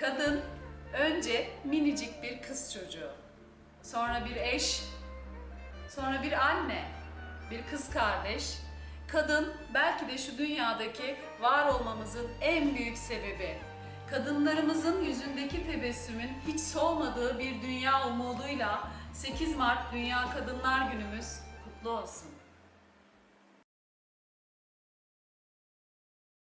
Kadın önce minicik bir kız çocuğu, sonra bir eş, sonra bir anne, bir kız kardeş. Kadın belki de şu dünyadaki var olmamızın en büyük sebebi. Kadınlarımızın yüzündeki tebessümün hiç solmadığı bir dünya umuduyla 8 Mart Dünya Kadınlar Günümüz kutlu olsun.